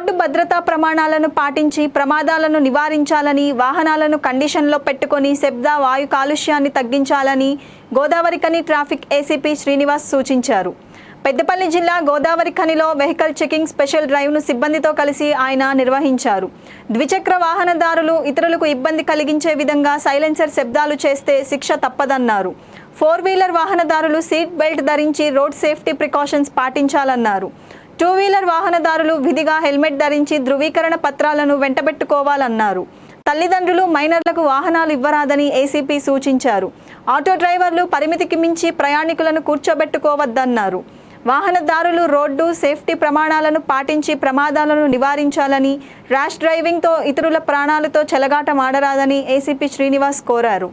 Road భద్రతా ప్రమాణాలను పాటించి ప్రమాదాలను నివారించాలని వాహనాలను కండిషన్లో పెట్టుకొని శబ్ద వాయు కాలుష్యాన్ని తగ్గించాలని గోదావరికని ట్రాఫిక్ ఏసీపీ శ్రీనివాస్ సూచించారు. పెద్దపల్లి జిల్లా గోదావరి ఖనిలో వెహికల్ చెకింగ్ స్పెషల్ డ్రైవ్ను సిబ్బందితో కలిసి ఆయన నిర్వహించారు. ద్విచక్ర వాహనదారులు ఇతరులకు ఇబ్బంది కలిగించే విధంగా సైలెన్సర్ శబ్దాలు చేస్తే శిక్ష తప్పదన్నారు. ఫోర్ వీలర్ వాహనదారులు సీట్ బెల్ట్ ధరించి రోడ్ సేఫ్టీ ప్రికాషన్స్ పాటించాలన్నారు. టూ వీలర్ వాహనదారులు విధిగా హెల్మెట్ ధరించి ధృవీకరణ పత్రాలను వెంటబెట్టుకోవాలన్నారు. తల్లిదండ్రులు మైనర్లకు వాహనాలు ఇవ్వరాదని ఏసీపీ సూచించారు. ఆటో డ్రైవర్లు పరిమితికి మించి ప్రయాణికులను కూర్చోబెట్టుకోవద్దన్నారు. వాహనదారులు రోడ్డు సేఫ్టీ ప్రమాణాలను పాటించి ప్రమాదాలను నివారించాలని ర్యాష్ డ్రైవింగ్తో ఇతరుల ప్రాణాలతో చెలగాటమాడరాదని ఏసీపీ శ్రీనివాస్ కోరారు.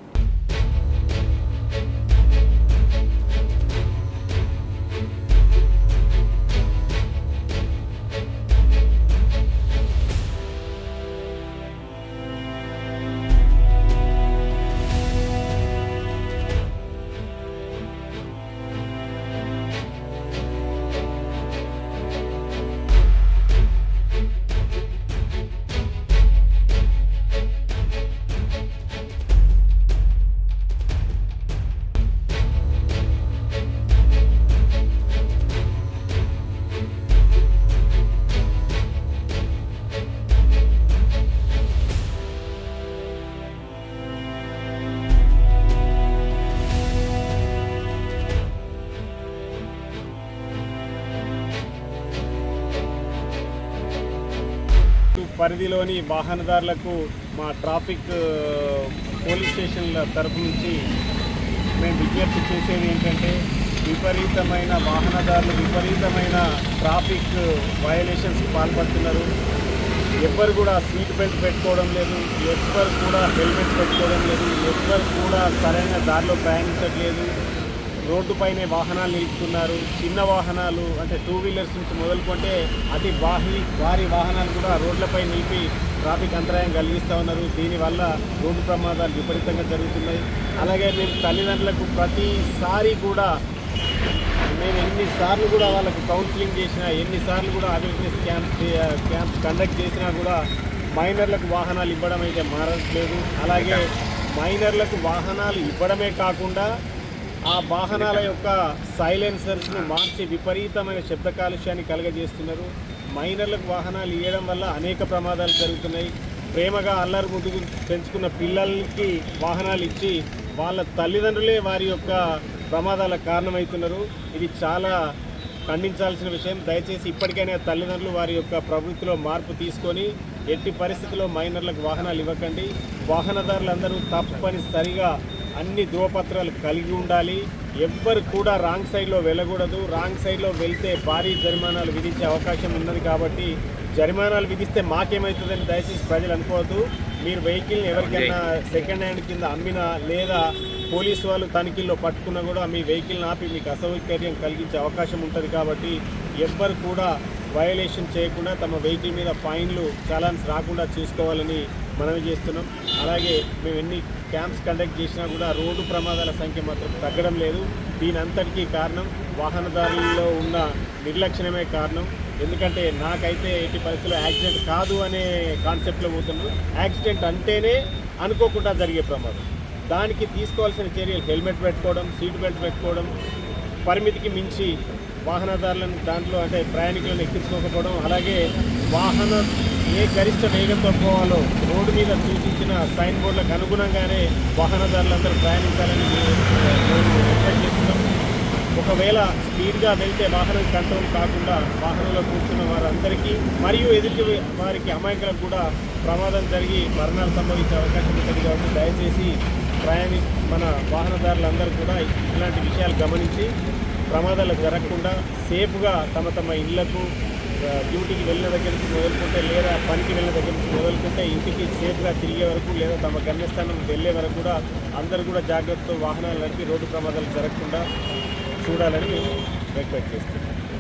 పరిధిలోని వాహనదారులకు మా ట్రాఫిక్ పోలీస్ స్టేషన్ల తరఫు నుంచి మేము విజ్ఞప్తి చేసేది ఏంటంటే విపరీతమైన వాహనదారులు విపరీతమైన ట్రాఫిక్ వయలేషన్స్ పాల్పడుతున్నారు. ఎవ్వరు కూడా సీట్ బెల్ట్ పెట్టుకోవడం లేదు ఎవ్వరు కూడా హెల్మెట్ పెట్టుకోవడం లేదు ఎవ్వరు కూడా సరైన దారిలో ప్రయాణించట్లేదు. రోడ్డుపైనే వాహనాలు నిలుపుతున్నారు. చిన్న వాహనాలు అంటే టూ వీలర్స్ నుంచి మొదలుకుంటే అతి భారీ భారీ వాహనాలు కూడా రోడ్లపై నిలిపి ట్రాఫిక్ అంతరాయం కలిగిస్తూ ఉన్నారు. దీనివల్ల రోడ్డు ప్రమాదాలు విపరీతంగా జరుగుతున్నాయి. అలాగే మేము తల్లిదండ్రులకు ప్రతిసారి కూడా మేము ఎన్నిసార్లు కూడా వాళ్ళకు కౌన్సిలింగ్ చేసినా ఎన్నిసార్లు కూడా అవేర్నెస్ క్యాంప్ క్యాంప్స్ కండక్ట్ చేసినా కూడా మైనర్లకు వాహనాలు ఇవ్వడం అయితే మారట్లేదు. అలాగే మైనర్లకు వాహనాలు ఇవ్వడమే కాకుండా ఆ వాహనాల యొక్క సైలెన్సర్స్ను మార్చి విపరీతమైన శబ్ద కాలుష్యాన్ని కలగజేస్తున్నారు. మైనర్లకు వాహనాలు ఇవ్వడం వల్ల అనేక ప్రమాదాలు జరుగుతున్నాయి. ప్రేమగా అల్లరి ముందుకు పెంచుకున్న పిల్లలకి వాహనాలు ఇచ్చి వాళ్ళ తల్లిదండ్రులే వారి యొక్క ప్రమాదాలకు కారణమవుతున్నారు. ఇది చాలా ఖండించాల్సిన విషయం. దయచేసి ఇప్పటికైనా తల్లిదండ్రులు వారి యొక్క ప్రవృత్తిలో మార్పు తీసుకొని ఎట్టి పరిస్థితుల్లో మైనర్లకు వాహనాలు ఇవ్వకండి. వాహనదారులందరూ తప్పనిసరిగా అన్ని ధృవపత్రాలు కలిగి ఉండాలి. ఎవ్వరు కూడా రాంగ్ సైడ్లో వెళ్ళకూడదు. రాంగ్ సైడ్లో వెళ్తే భారీ జరిమానాలు విధించే అవకాశం ఉన్నది కాబట్టి జరిమానాలు విధిస్తే మాకేమవుతుందని దయచేసి ప్రజలు అనుకోవద్దు. మీరు వెహికల్ని ఎవరికైనా సెకండ్ హ్యాండ్ కింద అమ్మినా లేదా పోలీసు వాళ్ళు తనిఖీల్లో పట్టుకున్నా కూడా మీ వెహికల్ని ఆపి మీకు అసౌకర్యం కలిగించే అవకాశం ఉంటుంది కాబట్టి ఎవ్వరు కూడా వయలేషన్ చేయకుండా తమ వెహికల్ మీద ఫైన్లు చాలాన్స్ రాకుండా చూసుకోవాలని మనవి చేస్తున్నాం. అలాగే మేము ఎన్ని క్యాంప్స్ కండక్ట్ చేసినా కూడా రోడ్డు ప్రమాదాల సంఖ్య మాత్రం తగ్గడం లేదు. దీని అంతటికీ కారణం వాహనదారుల్లో ఉన్న నిర్లక్ష్యమే కారణం. ఎందుకంటే నాకైతే ఎట్టి పరిస్థితుల్లో యాక్సిడెంట్ కాదు అనే కాన్సెప్ట్లో పోతున్నాం. యాక్సిడెంట్ అంటేనే అనుకోకుండా జరిగే ప్రమాదం. దానికి తీసుకోవాల్సిన చర్యలు హెల్మెట్ పెట్టుకోవడం సీట్ బెల్ట్ పెట్టుకోవడం పరిమితికి మించి వాహనదారులను దాంట్లో అంటే ప్రయాణికులను ఎక్కించుకోకపోవడం అలాగే వాహనం ఏ గరిష్ట వేగంతో పోవాలో రోడ్డు మీద సూచించిన సైన్ బోర్డులకు అనుగుణంగానే వాహనదారులందరూ ప్రయాణించాలని రిక్వెస్ట్ చేస్తున్నాం. ఒకవేళ స్పీడ్గా వెళ్తే వాహనం కంట్రోల్ కాకుండా వాహనంలో కూర్చున్న వారందరికీ మరియు ఎదుటి వారికి అమాయకులకు కూడా ప్రమాదం జరిగి మరణాలు సంభవించే అవకాశం ఉంటుంది కాబట్టి దయచేసి ప్రయాణి మన వాహనదారులందరూ కూడా ఇలాంటి విషయాలు గమనించి ప్రమాదాలు జరగకుండా సేఫ్గా తమ తమ ఇళ్ళకు డ్యూటీకి వెళ్ళిన దగ్గర నుంచి మొదలుకుంటే లేదా పనికి వెళ్ళిన దగ్గర నుంచి మొదలుకుంటే ఇంటికి సేఫ్గా తిరిగే వరకు లేదా తమ గమ్యస్థానం వెళ్ళే వరకు కూడా అందరూ కూడా జాగ్రత్తతో వాహనాలు నడిపి రోడ్డు ప్రమాదాలు జరగకుండా చూడాలని మేము రిక్వెస్ట్ చేస్తున్నాం.